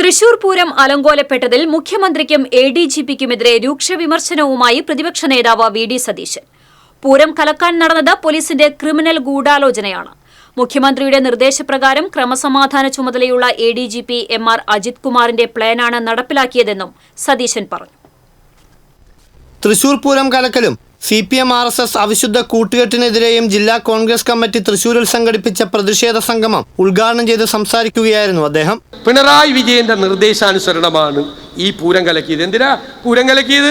തൃശൂർ പൂരം അലങ്കോലപ്പെട്ടതിൽ മുഖ്യമന്ത്രിക്കും A D G പിക്കുമെതിരെ രൂക്ഷ വിമർശനവുമായി പ്രതിപക്ഷ നേതാവ് വി ഡി സതീശൻ. പൂരം കലക്കാൻ നടന്നത് പോലീസിന്റെ ക്രിമിനൽ ഗൂഢാലോചനയാണ്. മുഖ്യമന്ത്രിയുടെ നിർദ്ദേശപ്രകാരം ക്രമസമാധാന ചുമതലയുള്ള A D G P M R Ajith കുമാറിന്റെ പ്ലാനാണ് നടപ്പിലാക്കിയതെന്നും സതീശൻ പറഞ്ഞു. Thrissur Pooram കലക്കലും C P M R S S അവിശുദ്ധ കൂട്ടുകെട്ടിനെതിരെയും ജില്ലാ കോൺഗ്രസ് കമ്മിറ്റി തൃശൂരിൽ സംഘടിപ്പിച്ച പ്രതിഷേധ സംഗമം ഉദ്ഘാടനം ചെയ്ത് സംസാരിക്കുകയായിരുന്നു അദ്ദേഹം. പിണറായി വിജയന്റെ നിർദ്ദേശാനുസരണമാണ് ഈ പൂരം കലക്കിയത് എന്തിനാ പൂരം കലക്കിയത്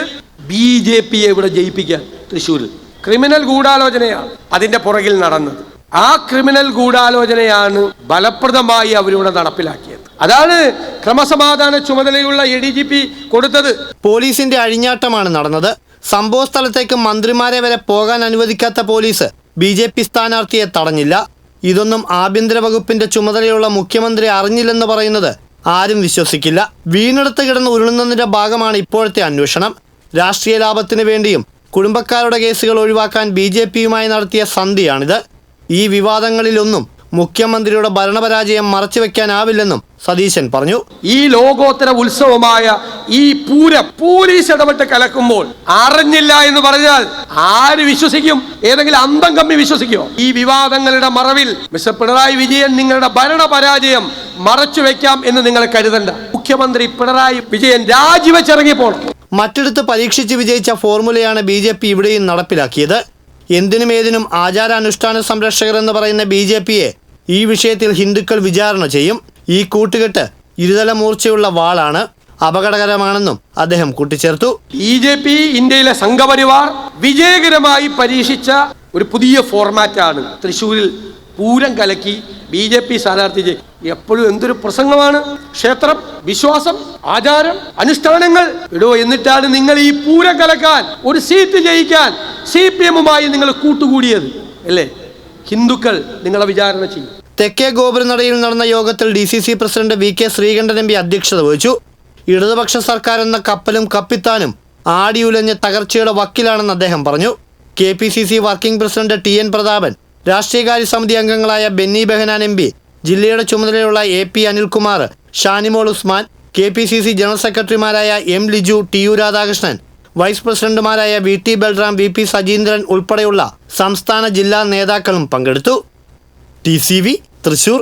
ബി ജെ പിയെ ഇവിടെ ജയിപ്പിക്കാൻ തൃശ്ശൂരിൽ ക്രിമിനൽ ഗൂഢാലോചനയാണ് അതിന്റെ പുറകിൽ നടന്നത്. ആ ക്രിമിനൽ ഗൂഢാലോചനയാണ് ഫലപ്രദമായി അവരിവിടെ നടപ്പിലാക്കിയത്. അതാണ് ക്രമസമാധാന ചുമതലയുള്ള എ ഡി ജി പി കൊടുത്തത്. പോലീസിന്റെ അഴിഞ്ഞാട്ടമാണ് നടന്നത്. സംഭവ സ്ഥലത്തേക്ക് മന്ത്രിമാരെ വരെ പോകാൻ അനുവദിക്കാത്ത പോലീസ് ബി ജെ പി സ്ഥാനാർത്ഥിയെ തടഞ്ഞില്ല. ഇതൊന്നും ആഭ്യന്തര വകുപ്പിന്റെ ചുമതലയുള്ള മുഖ്യമന്ത്രി അറിഞ്ഞില്ലെന്ന് പറയുന്നത് ആരും വിശ്വസിക്കില്ല. വീണെടുത്ത് കിടന്ന് ഉരുളുന്നതിന്റെ ഭാഗമാണ് ഇപ്പോഴത്തെ അന്വേഷണം. രാഷ്ട്രീയ ലാഭത്തിന് വേണ്ടിയും കുടുംബക്കാരുടെ കേസുകൾ ഒഴിവാക്കാൻ ബി ജെ പിയുമായി നടത്തിയ സന്ധിയാണിത്. ഈ വിവാദങ്ങളിലൊന്നും മുഖ്യമന്ത്രിയുടെ ഭരണപരാജയം മറച്ചുവെക്കാനാവില്ലെന്നും സതീശൻ പറഞ്ഞു. ഈ ലോകോത്തര ഉത്സവമായ ഈ പൂരം പോലീസ് ഇടപെട്ട് കലക്കുമ്പോൾ അറിഞ്ഞില്ല എന്ന് പറഞ്ഞാൽ ആര് വിശ്വസിക്കും? ഏതെങ്കിലും അന്തം കമ്മി വിശ്വസിക്കുമോ? ഈ വിവാദങ്ങളുടെ മറവിൽ മിസ്റ്റർ പിണറായി വിജയൻ നിങ്ങളുടെ ഭരണപരാജയം മറച്ചു വെക്കാം എന്ന് നിങ്ങൾ കരുതണ്ട. മുഖ്യമന്ത്രി പിണറായി വിജയൻ രാജിവെച്ചിറങ്ങി പോണം മറ്റെടുത്ത് പരീക്ഷിച്ച് വിജയിച്ച ഫോർമുലയാണ് ബി ജെ പി ഇവിടെയും നടപ്പിലാക്കിയത്. എന്തിനും ഏതിനും ആചാരാനുഷ്ഠാന സംരക്ഷകർ എന്ന് പറയുന്ന ബി ജെ പിയെ ഈ വിഷയത്തിൽ ഹിന്ദുക്കൾ വിചാരണ ചെയ്യും. ഈ കൂട്ടുകെട്ട് ഇരുതല മൂർച്ചയുള്ള വാളാണ് അപകടകരമാണെന്നും അദ്ദേഹം കൂട്ടിച്ചേർത്തു. ബി ജെ പി ഇന്ത്യയിലെ സംഘപരിവാർ വിജയകരമായി പരീക്ഷിച്ച ഒരു പുതിയ ഫോർമാറ്റാണ്. തൃശ്ശൂരിൽ പൂരം കലക്കി ബി ജെ പി സ്ഥാനാർത്ഥി എപ്പോഴും എന്തൊരു പ്രസംഗമാണ്. ക്ഷേത്രം വിശ്വാസം ആചാരം അനുഷ്ഠാനങ്ങൾ ഇടോ എന്നിട്ടാണ് നിങ്ങൾ ഈ പൂരം കലക്കാൻ ഒരു സീറ്റ് ജയിക്കാൻ സി പി എമ്മുമായി നിങ്ങൾ കൂട്ടുകൂടിയത് അല്ലേ? ഹിന്ദുക്കൾ നിങ്ങളെ വിചാരണ ചെയ്യും. തെക്കേ ഗോപുരനടയിൽ നടന്ന യോഗത്തിൽ D C C president V K Sreekandan M P അധ്യക്ഷത വഹിച്ചു. ഇടതുപക്ഷ സർക്കാർ എന്ന കപ്പലും കപ്പിത്താനും ആടിയുലഞ്ഞ് തകർച്ചയുടെ വക്കിലാണെന്ന് അദ്ദേഹം പറഞ്ഞു. K P C C working president T N Prathapan രാഷ്ട്രീയകാര്യ സമിതി അംഗങ്ങളായ ബെന്നി ബെഹനാൻ എം പി ജില്ലയുടെ ചുമതലയുള്ള A P Anilkumar Shanimol Usman K P C C general സെക്രട്ടറിമാരായ M Liju T U Radhakrishnan vice പ്രസിഡന്റുമാരായ V T Balram V P Sajeendran ഉൾപ്പെടെയുള്ള സംസ്ഥാന ജില്ലാ നേതാക്കളും പങ്കെടുത്തു. T C V Thrissur.